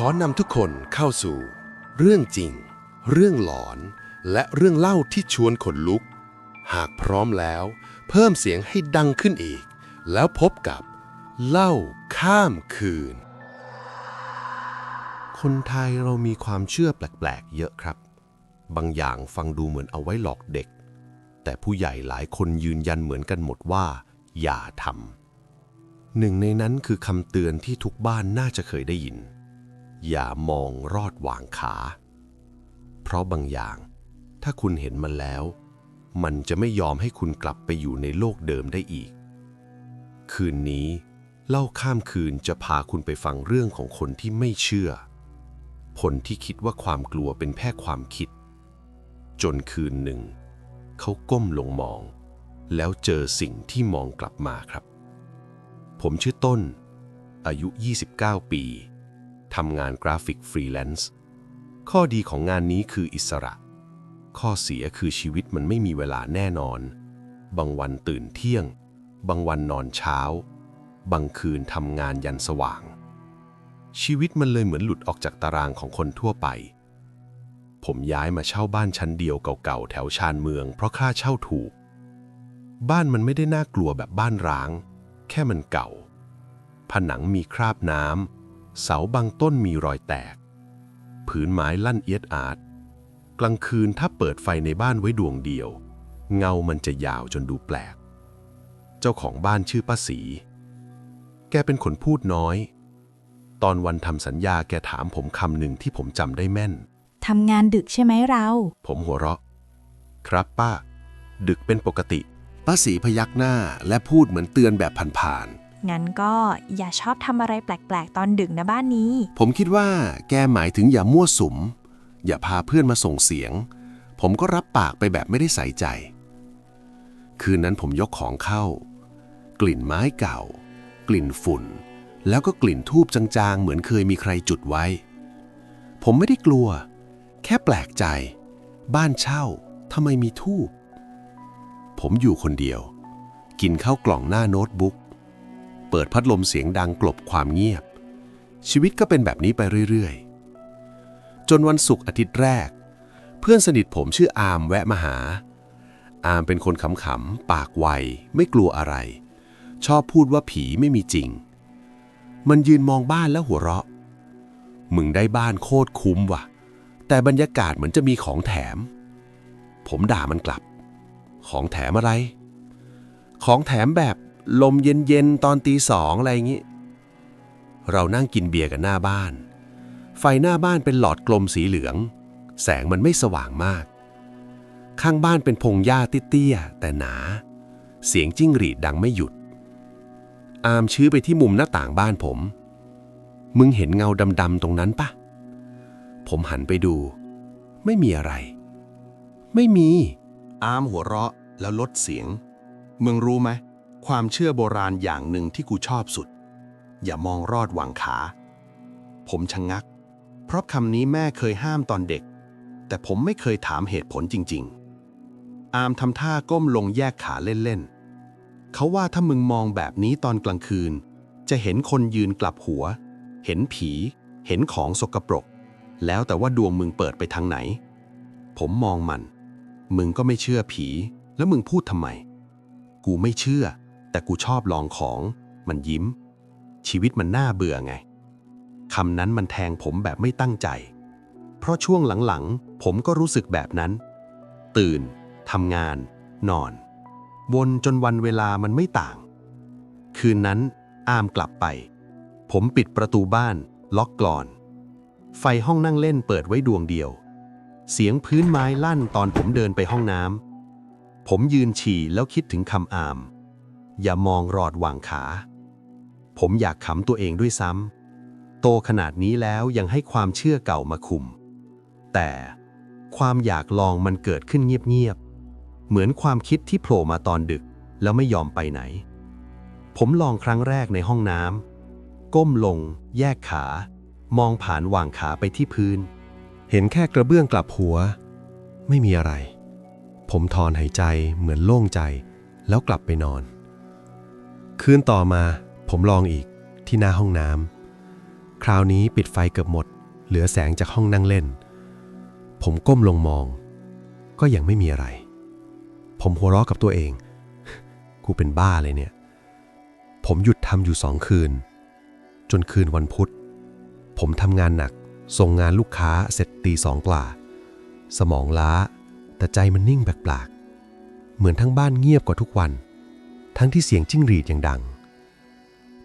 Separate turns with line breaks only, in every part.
ขอนำทุกคนเข้าสู่ เรื่องจริง เรื่องหลอน และเรื่องเล่าที่ชวนขนลุก หากพร้อมแล้ว เพิ่มเสียงให้ดังขึ้นอีก แล้วพบกับ เล่าข้ามคืน คนไทยเรามีความเชื่อแปลกๆ เยอะครับ บางอย่างฟังดูเหมือนเอาไว้หลอกเด็ก แต่ผู้ใหญ่หลายคนยืนยันเหมือนกันหมดว่า อย่าทำหนึ่งในนั้นคือคำเตือนที่ทุกบ้านน่าจะเคยได้ยิน อย่ามองรอดวางขา เพราะบางอย่าง ถ้าคุณเห็นมันแล้ว มันจะไม่ยอมให้คุณกลับไปอยู่ในโลกเดิมได้อีก คืนนี้ เล่าข้ามคืนจะพาคุณไปฟังเรื่องของคนที่ไม่เชื่อ คนที่คิดว่าความกลัวเป็นแค่ความคิด จนคืนหนึ่ง เขาก้มลงมอง แล้วเจอสิ่งที่มองกลับมาครับ ผมชื่อต้น อายุ 29 ปี ทำงานกราฟิกฟรีแลนซ์ข้อดีของงานนี้คืออิสระ ข้อเสียคือชีวิตมันไม่มีเวลาแน่นอน บางวันตื่นเที่ยง บางวันนอนเช้า บางคืนทำงานยันสว่าง ชีวิตมันเลยเหมือนหลุดออกจากตารางของคนทั่วไป ผมย้ายมาเช่าบ้านชั้นเดียวเก่าๆแถวชานเมือง เพราะค่าเช่าถูก บ้านมันไม่ได้น่ากลัวแบบบ้านร้าง แค่มันเก่า ผนังมีคราบน้ำ เสาบางต้นมีรอยแตก ผืนไม้ลั่นเอียดอาด กลางคืนถ้าเปิดไฟในบ้านไว้ดวงเดียว เงามันจะยาวจนดูแปลก เจ้าของบ้านชื่อป้าสี แกเป็นคนพูดน้อย ตอนวันทำสัญญาแกถามผมคำหนึ่งที่ผมจำได้แม่น
ทำงานดึกใช่ไหมเรา
ผมหัวเราะ ครับป้า ดึกเป็นปกติ ป้าสีพยักหน้าและพูดเหมือนเตือนแบบผ่าน
งั้นก็อย่าชอบทำอะไรแปลกๆ ตอนดึกนะบ้านนี้
ผมคิดว่าแกหมายถึงอย่ามั่วสุม อย่าพาเพื่อนมาส่งเสียง ผมก็รับปากไปแบบไม่ได้ใส่ใจ คืนนั้นผมยกของเข้า กลิ่นไม้เก่า กลิ่นฝุ่น แล้วก็กลิ่นทูบจางๆ เหมือนเคยมีใครจุดไว้ ผมไม่ได้กลัว แค่แปลกใจ บ้านเช่าทำไมมีทูบผมอยู่คนเดียว กินข้าวกล่องหน้าโน้ตบุ๊ก เปิดพัดลมเสียงดังกลบความเงียบ ชีวิตก็เป็นแบบนี้ไปเรื่อยๆ จนวันศุกร์อาทิตย์แรก เพื่อนสนิทผมชื่ออามแวะมาหา อามเป็นคนขำๆปากไวไม่กลัวอะไร ชอบพูดว่าผีไม่มีจริง มันยืนมองบ้านแล้วหัวเราะ มึงได้บ้านโคตรคุ้มว่ะ แต่บรรยากาศเหมือนจะมีของแถม ผมด่ามันกลับ ของแถมอะไร ของแถมแบบ ลมเย็นๆ ตอนตีสองอะไรอย่างงี้ เรานั่งกินเบียร์กันหน้าบ้าน ไฟหน้าบ้านเป็นหลอดกลมสีเหลือง แสงมันไม่สว่างมาก ข้างบ้านเป็นพงหญ้าเตี้ยๆแต่หนา เสียงจิ้งหรีดดังไม่หยุด อามชี้ไปที่มุมหน้าต่างบ้านผม มึงเห็นเงาดำๆตรงนั้นปะผมหันไปดู ไม่มีอะไร ไม่มี
อามหัวเราะแล้วลดเสียง มึงรู้ไหม ความเชื่อโบราณอย่างหนึ่งที่กูชอบสุด อย่ามองรอดหวังขา ผมชะงงัก เพราะคำนี้แม่เคยห้ามตอนเด็ก แต่ผมไม่เคยถามเหตุผลจริง ๆ อามทำท่าก้มลงแยกขาเล่นๆ เขาว่าถ้ามึงมองแบบนี้ตอนกลางคืน จะเห็นคนยืนกลับหัว เห็นผี เห็นของสกปรก แล้วแต่ว่าดวงมึงเปิดไปทางไหน ผมมองมัน มึงก็ไม่เชื่อผี แล้วมึงพูดทำไม กูไม่เชื่อ แต่กูชอบลองของ มันยิ้ม ชีวิตมันน่าเบื่อไงคำนั้นมันแทงผมแบบไม่ตั้งใจ เพราะช่วงหลังๆ ผมก็รู้สึกแบบนั้น ตื่นทำงาน นอน วนจนวันเวลามันไม่ต่าง คืนนั้นอามกลับไป ผมปิดประตูบ้าน ล็อกกลอน ไฟห้องนั่งเล่นเปิดไว้ดวงเดียว เสียงพื้นไม้ลั่นตอนผมเดินไปห้องน้ำผมยืนฉี่แล้วคิดถึงคำอาม อย่ามองรอดวางขา ผมอยากขำตัวเองด้วยซ้ำ โตขนาดนี้แล้วยังให้ความเชื่อเก่ามาคุม แต่ความอยากลองมันเกิดขึ้นเงียบๆ เหมือนความคิดที่โผล่มาตอนดึกแล้วไม่ยอมไปไหน ผมลองครั้งแรกในห้องน้ำ ก้มลง แยกขา มองผ่านวางขาไปที่พื้น
เห็นแค่กระเบื้องกลับหัว ไม่มีอะไร ผมถอนหายใจเหมือนโล่งใจ แล้วกลับไปนอน คืนต่อมาผมลองอีกที่หน้าห้องน้ำ
คราวนี้ปิดไฟเกือบหมด เหลือแสงจากห้องนั่งเล่น ผมก้มลงมอง ก็ยังไม่มีอะไร ผมหัวเราะกับตัวเอง กูเป็นบ้าเลยเนี่ย ผมหยุดทำอยู่สองคืน จนคืนวันพุธ ผมทำงานหนัก ส่งงานลูกค้าเสร็จตีสองกว่า สมองล้า แต่ใจมันนิ่งแปลกๆเหมือนทั้งบ้านเงียบกว่าทุกวัน ทั้งที่เสียงจิ้งหรีดยังดัง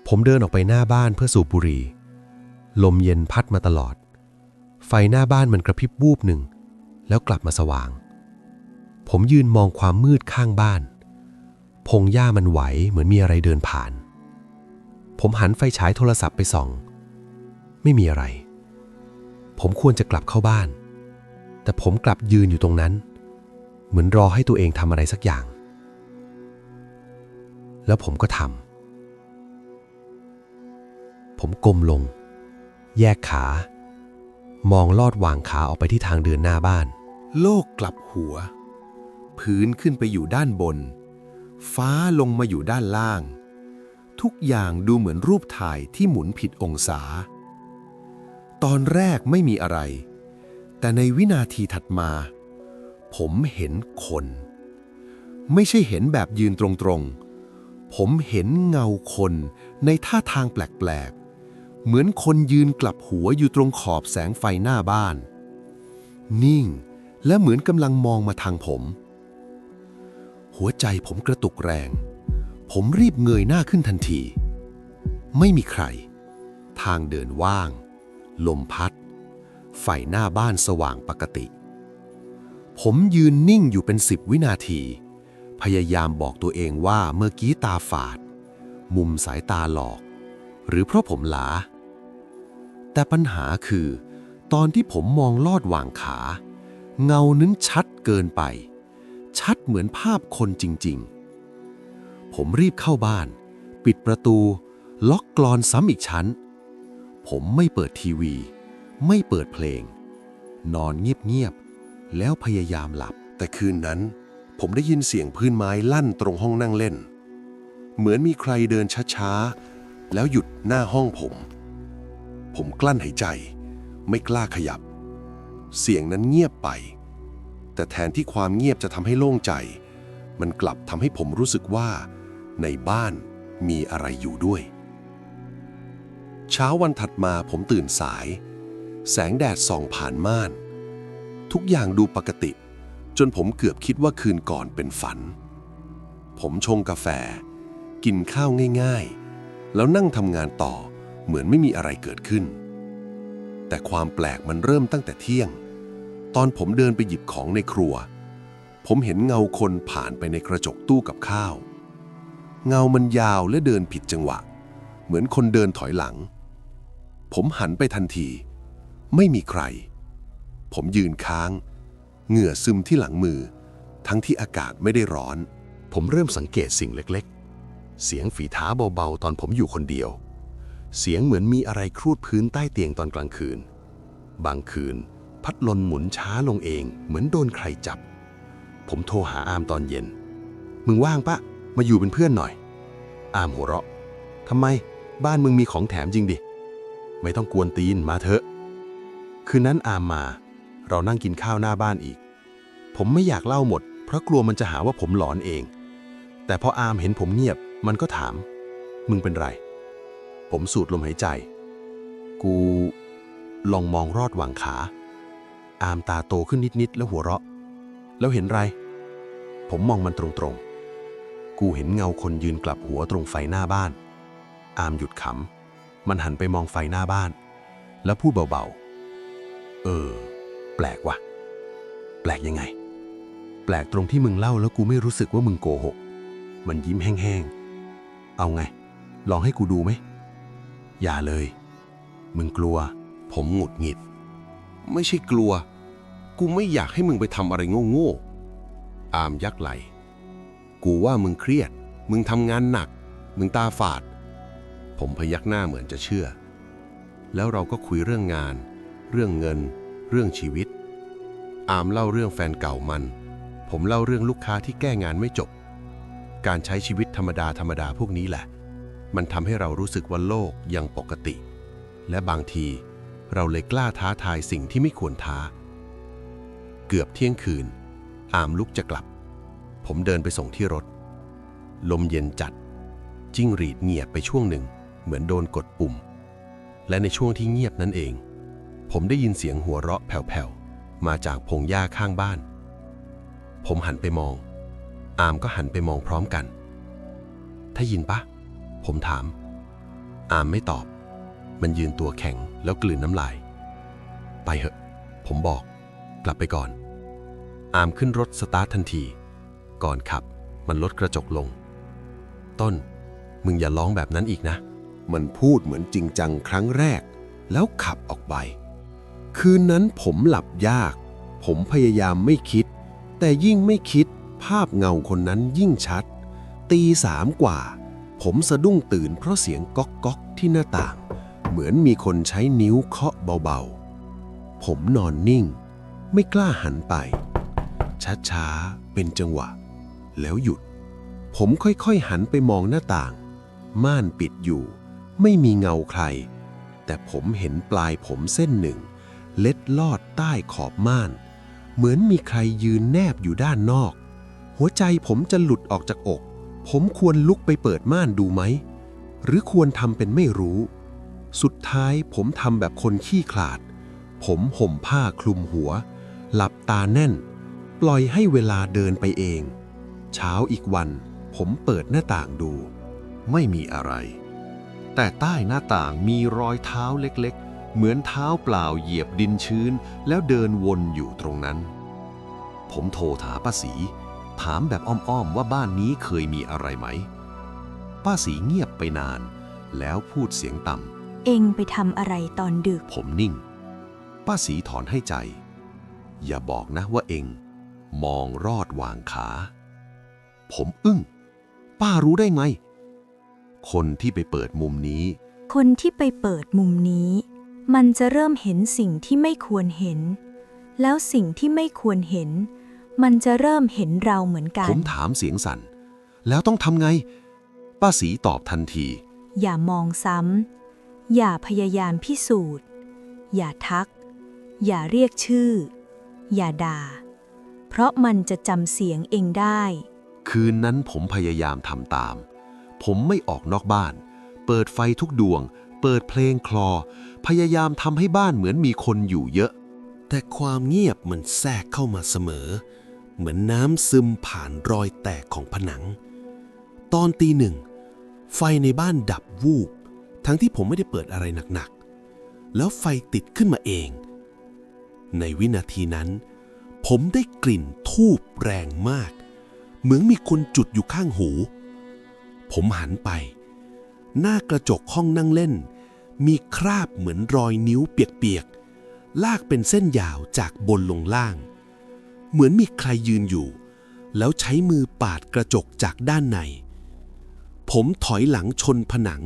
ผมเดินออกไปหน้าบ้านเพื่อสูบบุหรี่ ลมเย็นพัดมาตลอด ไฟหน้าบ้านมันกระพริบวูบหนึ่ง แล้วกลับมาสว่าง ผมยืนมองความมืดข้างบ้าน พงหญ้ามันไหวเหมือนมีอะไรเดินผ่าน ผมหันไฟฉายโทรศัพท์ไปส่อง ไม่มีอะไร ผมควรจะกลับเข้าบ้าน แต่ผมกลับยืนอยู่ตรงนั้น เหมือนรอให้ตัวเองทำอะไรสักอย่าง แล้วผมก็ทำผมก้มลง แยกขา มองลอดวางขาออกไปที่ทางเดินหน้าบ้าน
โลกกลับหัว พื้นขึ้นไปอยู่ด้านบน ฟ้าลงมาอยู่ด้านล่าง ทุกอย่างดูเหมือนรูปถ่ายที่หมุนผิดองศา ตอนแรกไม่มีอะไร แต่ในวินาทีถัดมา ผมเห็นคน ไม่ใช่เห็นแบบยืนตรงๆ ผมเห็นเงาคนในท่าทางแปลกๆ เหมือนคนยืนกลับหัวอยู่ตรงขอบแสงไฟหน้าบ้าน นิ่งและเหมือนกำลังมองมาทางผม หัวใจผมกระตุกแรง ผมรีบเงยหน้าขึ้นทันที ไม่มีใคร ทางเดินว่าง ลมพัด ไฟหน้าบ้านสว่างปกติ ผมยืนนิ่งอยู่เป็นสิบวินาที พยายามบอกตัวเองว่าเมื่อกี้ตาฝาด มุมสายตาหลอก หรือเพราะผมหลา แต่ปัญหาคือ ตอนที่ผมมองลอดหว่างขา เงานั้นชัดเกินไป ชัดเหมือนภาพคนจริง ๆ ผมรีบเข้าบ้าน ปิดประตู ล็อกกลอนซ้ำอีกชั้น ผมไม่เปิดทีวี ไม่เปิดเพลง นอนเงียบ ๆ แล้วพยายามหลับแต่คืนนั้น ผมได้ยินเสียงพื้นไม้ลั่นตรงห้องนั่งเล่น เหมือนมีใครเดินช้าๆ แล้วหยุดหน้าห้องผม ผมกลั้นหายใจ ไม่กล้าขยับ เสียงนั้นเงียบไป แต่แทนที่ความเงียบจะทำให้โล่งใจ มันกลับทำให้ผมรู้สึกว่า ในบ้านมีอะไรอยู่ด้วย เช้าวันถัดมาผมตื่นสาย แสงแดดส่องผ่านม่าน ทุกอย่างดูปกติ จนผมเกือบคิดว่าคืนก่อนเป็นฝัน ผมชงกาแฟ กินข้าวง่ายๆ แล้วนั่งทำงานต่อเหมือนไม่มีอะไรเกิดขึ้น แต่ความแปลกมันเริ่มตั้งแต่เที่ยง ตอนผมเดินไปหยิบของในครัว ผมเห็นเงาคนผ่านไปในกระจกตู้กับข้าว เงามันยาวและเดินผิดจังหวะ เหมือนคนเดินถอยหลัง ผมหันไปทันที ไม่มีใคร ผมยืนค้าง เหงื่อซึมที่หลังมือ ทั้งที่อากาศไม่ได้ร้อน
ผมเริ่มสังเกตสิ่งเล็กๆ เสียงฝีเท้าเบาๆ ตอนผมอยู่คนเดียว เสียงเหมือนมีอะไรครูดพื้นใต้เตียงตอนกลางคืน บางคืน พัดลมหมุนช้าลงเองเหมือนโดนใครจับ ผมโทรหาอามตอนเย็น มึงว่างปะ มาอยู่เป็นเพื่อนหน่อย อามหัวเราะทำไมบ้านมึงมีของแถมจริงดิ ไม่ต้องกวนตีนมาเถอะ คืนนั้นอามมา เรานั่งกินข้าวหน้าบ้านอีก ผมไม่อยากเล่าหมด เพราะกลัวมันจะหาว่าผมหลอนเอง แต่พออามเห็นผมเงียบ มันก็ถาม มึงเป็นไร ผมสูดลมหายใจ กู ลองมองรอดหว่างขา อามตาโตขึ้นนิดๆแล้วหัวเราะ แล้วเห็นไร ผมมองมันตรงๆ กูเห็นเงาคนยืนกลับหัวตรงไฟหน้าบ้าน อามหยุดขำมันหันไปมองไฟหน้าบ้าน แล้วพูดเบาๆ เออ ปลกว่ะ แปลกยังไง แปลกตรงที่มึงเล่าแล้วกูไม่รู้สึกว่ามึงโกหก มันยิ้มแห้งๆ เอาไง ลองให้กูดูไหม อย่าเลย มึงกลัว
ผมหงุดหงิด ไม่ใช่กลัว กูไม่อยากให้มึงไปทำอะไรโง่ๆ อามยักไหล กูว่ามึงเครียด มึงทำงานหนัก มึงตาฝาด ผมพยักหน้าเหมือนจะเชื่อ แล้วเราก็คุยเรื่องงาน เรื่องเงิน เรื่องชีวิต อามเล่าเรื่องแฟนเก่ามัน ผมเล่าเรื่องลูกค้าที่แก้งานไม่จบ การใช้ชีวิตธรรมดาธรรมดาพวกนี้แหละ มันทำให้เรารู้สึกว่าโลกยังปกติ และบางทีเราเลยกล้าท้าทายสิ่งที่ไม่ควรท้า เกือบเที่ยงคืน อามลุกจะกลับ ผมเดินไปส่งที่รถ ลมเย็นจัด จิ้งหรีดเงียบไปช่วงหนึ่ง เหมือนโดนกดปุ่ม และในช่วงที่เงียบนั่นเอง ผมได้ยินเสียงหัวเราะแผ่วๆ มาจากพงหญ้าข้างบ้าน ผมหันไปมอง อามก็หันไปมองพร้อมกัน ถ้ายินปะ ผมถาม อามไม่ตอบ มันยืนตัวแข็งแล้วกลืนน้ำลาย ไปเหอะ ผมบอก กลับไปก่อน อามขึ้นรถสตาร์ททันที ก่อนขับ มันลดกระจกลง ต้น มึงอย่าร้องแบบนั้นอีกนะ มันพูดเหมือนจริงจังครั้งแรกแล้วขับออกไป คืนนั้นผมหลับยาก ผมพยายามไม่คิด แต่ยิ่งไม่คิด ภาพเงาคนนั้นยิ่งชัด ตีสามกว่า ผมสะดุ้งตื่นเพราะเสียงก๊อกก๊อกที่หน้าต่าง เหมือนมีคนใช้นิ้วเคาะเบาๆ ผมนอนนิ่ง ไม่กล้าหันไป ช้าๆ เป็นจังหวะ แล้วหยุด ผมค่อยๆหันไปมองหน้าต่าง ม่านปิดอยู่ ไม่มีเงาใคร แต่ผมเห็นปลายผมเส้นหนึ่ง เล็ดลอดใต้ขอบม่าน เหมือนมีใครยืนแนบอยู่ด้านนอก หัวใจผมจะหลุดออกจากอก ผมควรลุกไปเปิดม่านดูไหม หรือควรทำเป็นไม่รู้ สุดท้ายผมทำแบบคนขี้ขลาด ผมห่มผ้าคลุมหัว หลับตาแน่น ปล่อยให้เวลาเดินไปเอง เช้าอีกวัน ผมเปิดหน้าต่างดู ไม่มีอะไร แต่ใต้หน้าต่างมีรอยเท้าเล็กๆ เหมือนเท้าเปล่าเหยียบดินชื้น แล้วเดินวนอยู่ตรงนั้น ผมโทรถามป้าสีถามแบบอ้อมๆว่าบ้านนี้เคยมีอะไรไหม ป้าสีเงียบไปนาน แล้วพูดเสียงต่ำ
เองไปทำอะไรตอนดึก
ผมนิ่ง ป้าสีถอนให้ใจ อย่าบอกนะว่าเอง มองรอดวางขา ผมอึ้ง ป้ารู้ได้ไง คนที่ไปเปิดมุมนี้
คนที่ไปเปิดมุมนี้ มันจะเริ่มเห็นสิ่งที่ไม่ควรเห็น แล้วสิ่งที่ไม่ควรเห็น มันจะเริ่มเห็นเราเหมือนกั
ผ
น
มถามเสียงสั่น แล้วต้องทำไง ป้าสีตอบทันที
อย่ามองซ้ำ อย่าพยายามพิสูจน์ อย่าทัก อย่าเรียกชื่อ อย่าด่า เพราะมันจะจำเสียงเองได้
คืนนั้นผมพยายามทำตาม ผมไม่ออกนอกบ้าน เปิดไฟทุกดวง เปิดเพลงคลอ พยายามทำให้บ้านเหมือนมีคนอยู่เยอะ แต่ความเงียบมันแทรกเข้ามาเสมอ เหมือนน้ำซึมผ่านรอยแตกของผนัง ตอนตีหนึ่ง ไฟในบ้านดับวูบ ทั้งที่ผมไม่ได้เปิดอะไรหนักๆ แล้วไฟติดขึ้นมาเอง ในวินาทีนั้น ผมได้กลิ่นทูบแรงมาก เหมือนมีคนจุดอยู่ข้างหู ผมหันไป หน้ากระจกห้องนั่งเล่น มีคราบเหมือนรอยนิ้วเปียกๆ ลากเป็นเส้นยาวจากบนลงล่าง เหมือนมีใครยืนอยู่ แล้วใช้มือปาดกระจกจากด้านใน ผมถอยหลังชนผนัง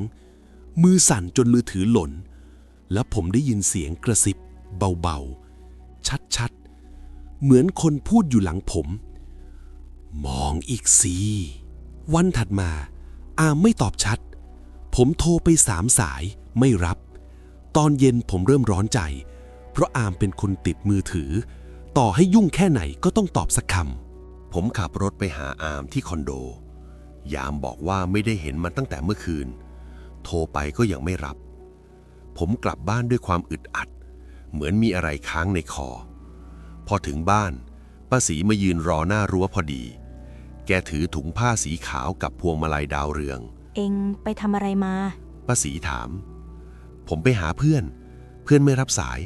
มือสั่นจนมือถือหล่น แล้วผมได้ยินเสียงกระซิบ เบาๆ ชัดๆ เหมือนคนพูดอยู่หลังผม มองอีกสิวันถัดมา อามไม่ตอบชัด ผมโทรไปสามสายไม่รับ ตอนเย็นผมเริ่มร้อนใจ เพราะอามเป็นคนติดมือถือ ต่อให้ยุ่งแค่ไหนก็ต้องตอบสักคำผมขับรถไปหาอามที่คอนโด ยามบอกว่าไม่ได้เห็นมันตั้งแต่เมื่อคืน โทรไปก็ยังไม่รับ ผมกลับบ้านด้วยความอึดอัด เหมือนมีอะไรค้างในคอ พอถึงบ้านป้าสีมายืนรอหน้ารั้วพอดี แกถือถุงผ้าสีขาวกับพวงมาลัยดาวเรือง
เองไปทำอะไรมา
ป้าสีถาม ผมไปหาเพื่อน เพื่อนไม่รับสาย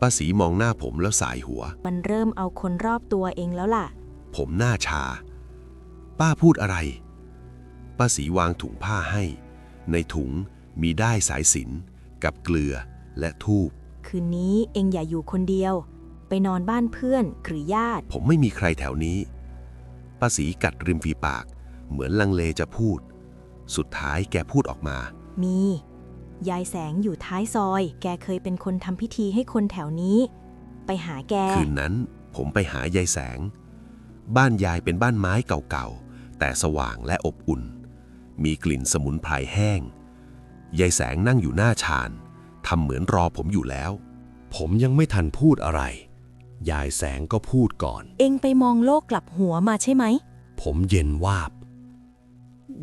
ป้าสีมองหน้าผมแล้วสายหัว
มันเริ่มเอาคนรอบตัวเองแล้วล่ะ
ผมหน้าชา ป้าพูดอะไร ป้าสีวางถุงผ้าให้ ในถุงมีได้ายสายสิญจนกับเกลือและทูบ
คืนนี้เองอย่าอยู่คนเดียว ไปนอนบ้านเพื่อนหรือญาติ
ผมไม่มีใครแถวนี้ ป้าสีกัดริมฝีปาก เหมือนลังเลจะพูด สุดท้ายแกพูดออกมา
มี ยายแสงอยู่ท้ายซอย แกเคยเป็นคนทำพิธีให้คนแถวนี้ ไปหาแก
คืนนั้นผมไปหายายแสง บ้านยายเป็นบ้านไม้เก่าๆ แต่สว่างและอบอุ่น มีกลิ่นสมุนไพรแห้ง ยายแสงนั่งอยู่หน้าชานทำเหมือนรอผมอยู่แล้ว
ผมยังไม่ทันพูดอะไร ยายแสงก็พูดก่อน
เองไปมองโลกกลับหัวมาใช่ไหม
ผมเย็นวาบ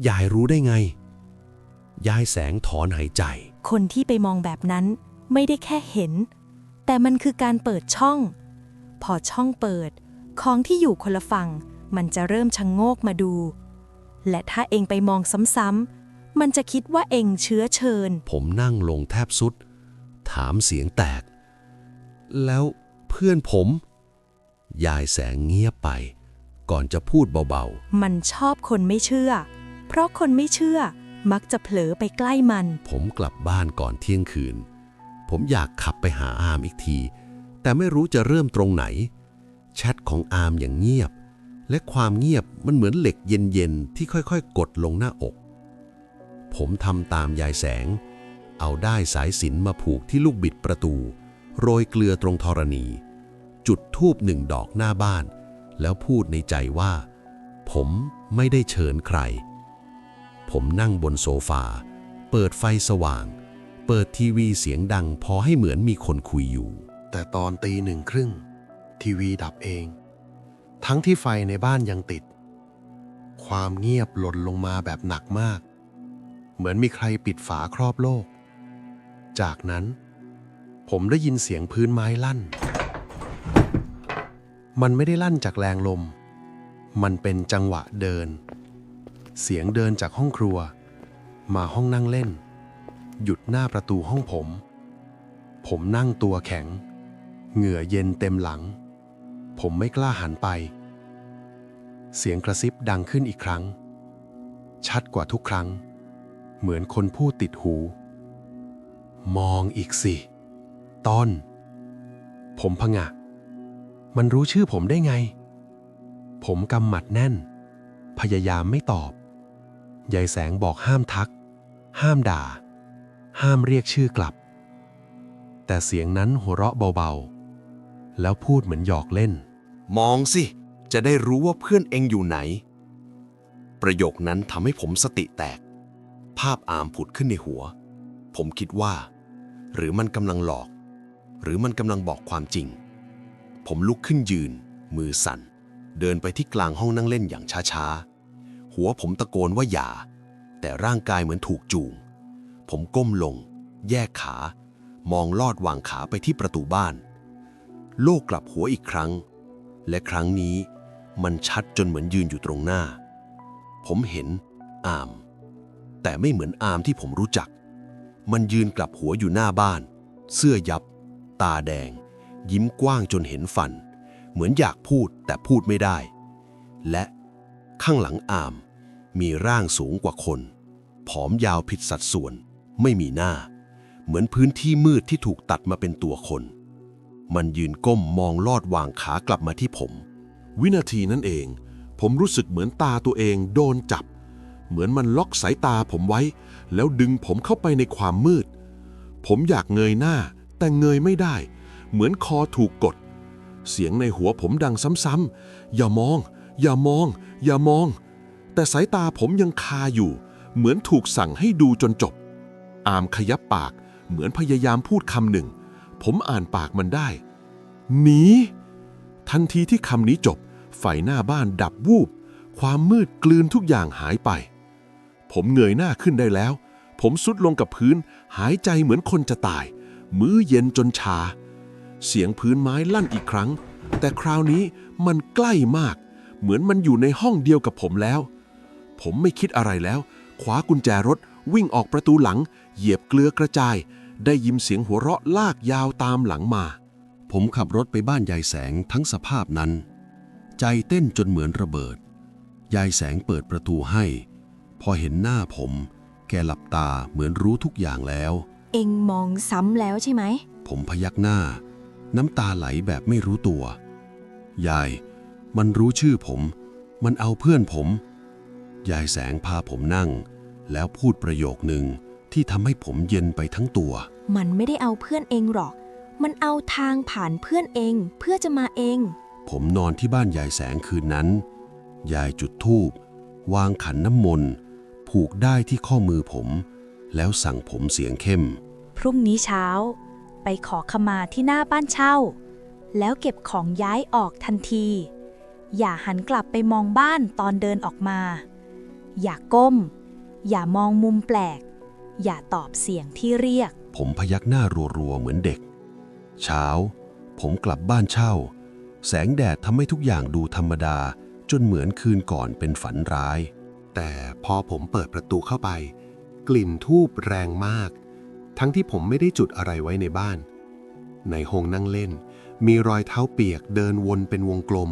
ยายรู้ได้ไง ยายแสงถอนหายใจ
คนที่ไปมองแบบนั้นไม่ได้แค่เห็น แต่มันคือการเปิดช่อง พอช่องเปิด ของที่อยู่คนละฝั่ง มันจะเริ่มชะงโงกมาดู และถ้าเองไปมองซ้ำๆมันจะคิดว่าเองเชื้อเชิญ
ผมนั่งลงแทบสุด ถามเสียงแตก แล้วเพื่อนผม ยายแสงเงียบไป ก่อนจะพูดเบา
มันชอบคนไม่เชื่อ เพราะคนไม่เชื่อมักจะเผลอไปใกล้มัน
ผมกลับบ้านก่อนเที่ยงคืน ผมอยากขับไปหาอามอีกที แต่ไม่รู้จะเริ่มตรงไหน แชทของอามอย่างเงียบ และความเงียบมันเหมือนเหล็กเย็นๆ ที่ค่อยๆ กดลงหน้าอก ผมทำตามยายแสง เอาได้สายสินมาผูกที่ลูกบิดประตู โรยเกลือตรงธรณี จุดทูบหนึ่งดอกหน้าบ้าน แล้วพูดในใจว่า ผมไม่ได้เชิญใคร ผมนั่งบนโซฟา เปิดไฟสว่าง เปิดทีวีเสียงดังพอให้เหมือนมีคนคุยอยู่
แต่ตอนตีหนึ่งครึ่ง ทีวีดับเอง ทั้งที่ไฟในบ้านยังติด ความเงียบหล่นลงมาแบบหนักมาก เหมือนมีใครปิดฝาครอบโลก จากนั้นผมได้ยินเสียงพื้นไม้ลั่น มันไม่ได้ลั่นจากแรงลม มันเป็นจังหวะเดิน เสียงเดินจากห้องครัว มาห้องนั่งเล่น หยุดหน้าประตูห้องผม ผมนั่งตัวแข็ง เหงื่อเย็นเต็มหลัง ผมไม่กล้าหันไป เสียงกระซิบดังขึ้นอีกครั้ง ชัดกว่าทุกครั้ง เหมือนคนพูดติดหู มองอีกสิต้น ผมพงะ มันรู้ชื่อผมได้ไง ผมกำหมัดแน่น พยายามไม่ตอบ ยายแสงบอกห้ามทัก ห้ามด่า ห้ามเรียกชื่อกลับ แต่เสียงนั้นหัวเราะเบาๆ แล้วพูดเหมือนหยอกเล่น
มองสิ จะได้รู้ว่าเพื่อนเองอยู่ไหน ประโยคนั้นทำให้ผมสติแตก ภาพอามผุดขึ้นในหัว ผมคิดว่า หรือมันกำลังหลอก หรือมันกำลังบอกความจริง ผมลุกขึ้นยืน มือสั่น เดินไปที่กลางห้องนั่งเล่นอย่างช้าๆ หัวผมตะโกนว่าอย่า แต่ร่างกายเหมือนถูกจูง ผมก้มลง แยกขา มองลอดวางขาไปที่ประตูบ้าน โลกกลับหัวอีกครั้ง และครั้งนี้มันชัดจนเหมือนยืนอยู่ตรงหน้า ผมเห็นอาม แต่ไม่เหมือนอามที่ผมรู้จัก มันยืนกลับหัวอยู่หน้าบ้าน เสื้อยับ ตาแดง ยิ้มกว้างจนเห็นฟัน เหมือนอยากพูดแต่พูดไม่ได้ และ ข้างหลังอาม มีร่างสูงกว่าคน ผอมยาวผิดสัดส่วน ไม่มีหน้า เหมือนพื้นที่มืดที่ถูกตัดมาเป็นตัวคน มันยืนก้มมองลอดวางขากลับมาที่ผม
วินาทีนั้นเอง ผมรู้สึกเหมือนตาตัวเองโดนจับ เหมือนมันล็อกสายตาผมไว้ แล้วดึงผมเข้าไปในความมืด ผมอยากเงยหน้า แต่เงยไม่ได้ เหมือนคอถูกกด เสียงในหัวผมดังซ้ำๆอย่ามอง อย่ามอง อย่ามอง แต่สายตาผมยังคาอยู่ เหมือนถูกสั่งให้ดูจนจบ อามขยับปาก เหมือนพยายามพูดคำหนึ่ง ผมอ่านปากมันได้ หนี ทันทีที่คำนี้จบ ไฟหน้าบ้านดับวูบ ความมืดกลืนทุกอย่างหายไป ผมเงยหน้าขึ้นได้แล้ว ผมสุดลงกับพื้น หายใจเหมือนคนจะตาย มือเย็นจนชา เสียงพื้นไม้ลั่นอีกครั้ง แต่คราวนี้มันใกล้มาก เหมือนมันอยู่ในห้องเดียวกับผมแล้ว ผมไม่คิดอะไรแล้วคว้ากุญแจรถวิ่งออกประตูหลัง เหยียบเกลือกระจาย ได้ยินเสียงหัวเราะลากยาวตามหลังมา
ผมขับรถไปบ้านยายแสงทั้งสภาพนั้น ใจเต้นจนเหมือนระเบิด ยายแสงเปิดประตูให้ พอเห็นหน้าผม แกหลับตาเหมือนรู้ทุกอย่างแล้ว
เองมองซ้ำแล้วใช่ไหม
ผมพยักหน้า น้ำตาไหลแบบไม่รู้ตัว ยาย มันรู้ชื่อผม มันเอาเพื่อนผม ยายแสงพาผมนั่ง แล้วพูดประโยคหนึ่งที่ทำให้ผมเย็นไปทั้งตัว
มันไม่ได้เอาเพื่อนเองหรอก มันเอาทางผ่านเพื่อนเอง เพื่อจะมาเอง
ผมนอนที่บ้านยายแสงคืนนั้น ยายจุดธูปวางขันน้ำมนต์ผูกได้ที่ข้อมือผม แล้วสั่งผมเสียงเข้ม
พรุ่งนี้เช้า ไปขอขมาที่หน้าบ้านเช่า แล้วเก็บของย้ายออกทันที อย่าหันกลับไปมองบ้านตอนเดินออกมา อย่าก้ม อย่ามองมุมแปลก อย่าตอบเสียงที่เรียก
ผมพยักหน้ารัวๆ เหมือนเด็ก เช้า ผมกลับบ้านเช่า แสงแดดทำให้ทุกอย่างดูธรรมดา จนเหมือนคืนก่อนเป็นฝันร้าย
แต่พอผมเปิดประตูเข้าไป กลิ่นทูบแรงมาก ทั้งที่ผมไม่ได้จุดอะไรไว้ในบ้าน ในห้องนั่งเล่น มีรอยเท้าเปียกเดินวนเป็นวงกลม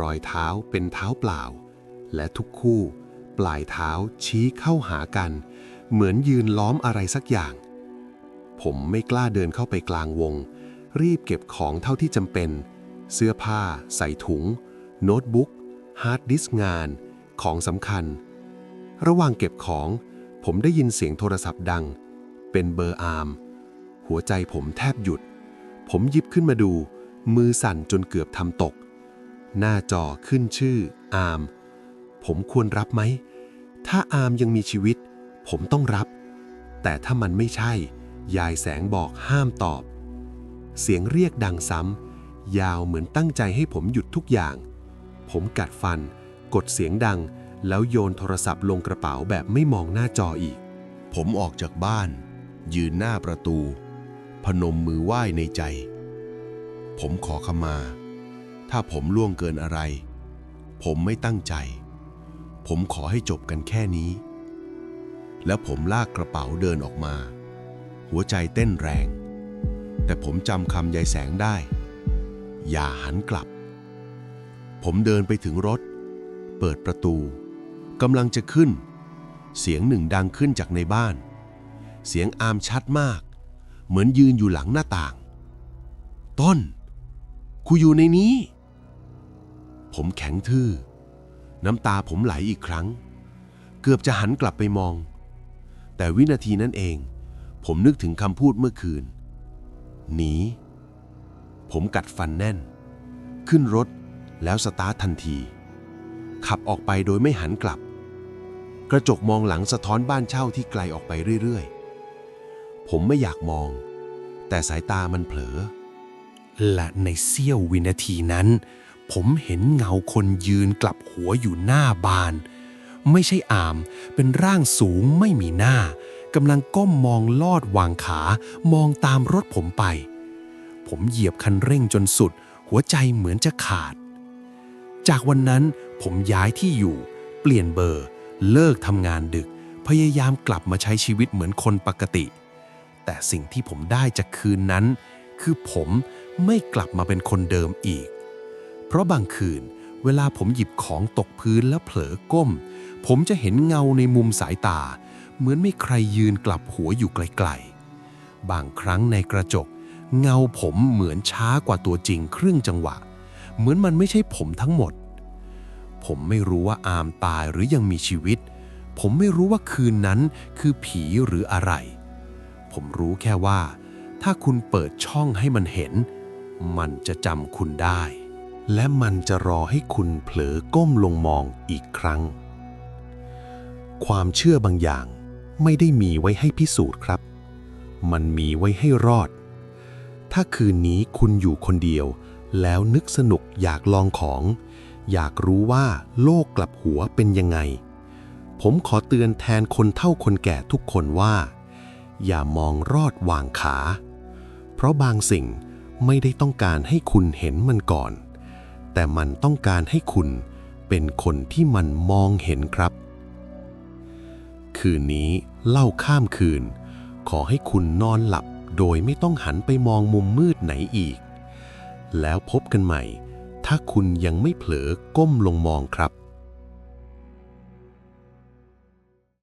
รอยเท้าเป็นเท้าเปล่า และทุกคู่ ปลายเท้าชี้เข้าหากัน เหมือนยืนล้อมอะไรสักอย่าง ผมไม่กล้าเดินเข้าไปกลางวง รีบเก็บของเท่าที่จำเป็น เสื้อผ้า ใส่ถุง โน้ตบุ๊กฮาร์ดดิสก์งาน ของสำคัญ ระหว่างเก็บของ ผมได้ยินเสียงโทรศัพท์ดัง เป็นเบอร์อาร์ม หัวใจผมแทบหยุด ผมหยิบขึ้นมาดู มือสั่นจนเกือบทำตก หน้าจอขึ้นชื่ออาร์มผมควรรับไหม ถ้าอาร์มยังมีชีวิต ผมต้องรับ แต่ถ้ามันไม่ใช่ ยายแสงบอกห้ามตอบ เสียงเรียกดังซ้ำ ยาวเหมือนตั้งใจให้ผมหยุดทุกอย่าง ผมกัดฟัน กดเสียงดัง แล้วโยนโทรศัพท์ลงกระเป๋าแบบไม่มองหน้าจออีก
ผมออกจากบ้าน ยืนหน้าประตู พนมมือไหว้ในใจ ผมขอขมา ถ้าผมล่วงเกินอะไร ผมไม่ตั้งใจ ผมขอให้จบกันแค่นี้ แล้วผมลากกระเป๋าเดินออกมา หัวใจเต้นแรง แต่ผมจำคำยายแสงได้ อย่าหันกลับ ผมเดินไปถึงรถ เปิดประตูกำลังจะขึ้น เสียงหนึ่งดังขึ้นจากในบ้าน เสียงอามชัดมาก เหมือนยืนอยู่หลังหน้าต่าง ต้นกูอยู่ในนี้ ผมแข็งทื่อ น้ำตาผมไหลอีกครั้ง เกือบจะหันกลับไปมอง แต่วินาทีนั้นเอง ผมนึกถึงคำพูดเมื่อคืน หนี ผมกัดฟันแน่น ขึ้นรถแล้วสตาร์ททันที ขับออกไปโดยไม่หันกลับ กระจกมองหลังสะท้อนบ้านเช่าที่ไกลออกไปเรื่อยๆ ผมไม่อยากมอง แต่สายตามันเผลอ
และในเสี้ยววินาทีนั้น ผมเห็นเงาคนยืนกลับหัวอยู่หน้าบาน ไม่ใช่อาม เป็นร่างสูงไม่มีหน้ากำลังก้มมองลอดวางขามองตามรถผมไป ผมเหยียบคันเร่งจนสุด หัวใจเหมือนจะขาด จากวันนั้นผมย้ายที่อยู่ เปลี่ยนเบอร์ เลิกทำงานดึก พยายามกลับมาใช้ชีวิตเหมือนคนปกติ แต่สิ่งที่ผมได้จากคืนนั้น คือผมไม่กลับมาเป็นคนเดิมอีก เพราะบางคืน เวลาผมหยิบของตกพื้นแล้วเผลอก้ม ผมจะเห็นเงาในมุมสายตา เหมือนไมีใครยืนกลับหัวอยู่ไกลๆ บางครั้งในกระจก เงาผมเหมือนช้ากว่าตัวจริงครึ่งจังหวะ เหมือนมันไม่ใช่ผมทั้งหมด ผมไม่รู้ว่าอามตายหรือยังมีชีวิต ผมไม่รู้ว่าคืนนั้นคือผีหรืออะไร ผมรู้แค่ว่า ถ้าคุณเปิดช่องให้มันเห็น มันจะจำคุณได้ และมันจะรอให้คุณเผลอก้มลงมองอีกครั้ง ความเชื่อบางอย่างไม่ได้มีไว้ให้พิสูจน์ครับ มันมีไว้ให้รอด ถ้าคืนนี้คุณอยู่คนเดียว แล้วนึกสนุกอยากลองของ อยากรู้ว่าโลกกลับหัวเป็นยังไง ผมขอเตือนแทนคนเฒ่าคนแก่ทุกคนว่า อย่ามองรอดวางขา เพราะบางสิ่งไม่ได้ต้องการให้คุณเห็นมันก่อน แต่มันต้องการให้คุณเป็นคนที่มันมองเห็นครับ คืนนี้เล่าข้ามคืน ขอให้คุณนอนหลับโดยไม่ต้องหันไปมองมุมมืดไหนอีก แล้วพบกันใหม่ ถ้าคุณยังไม่เผลอก้มลงมองครับ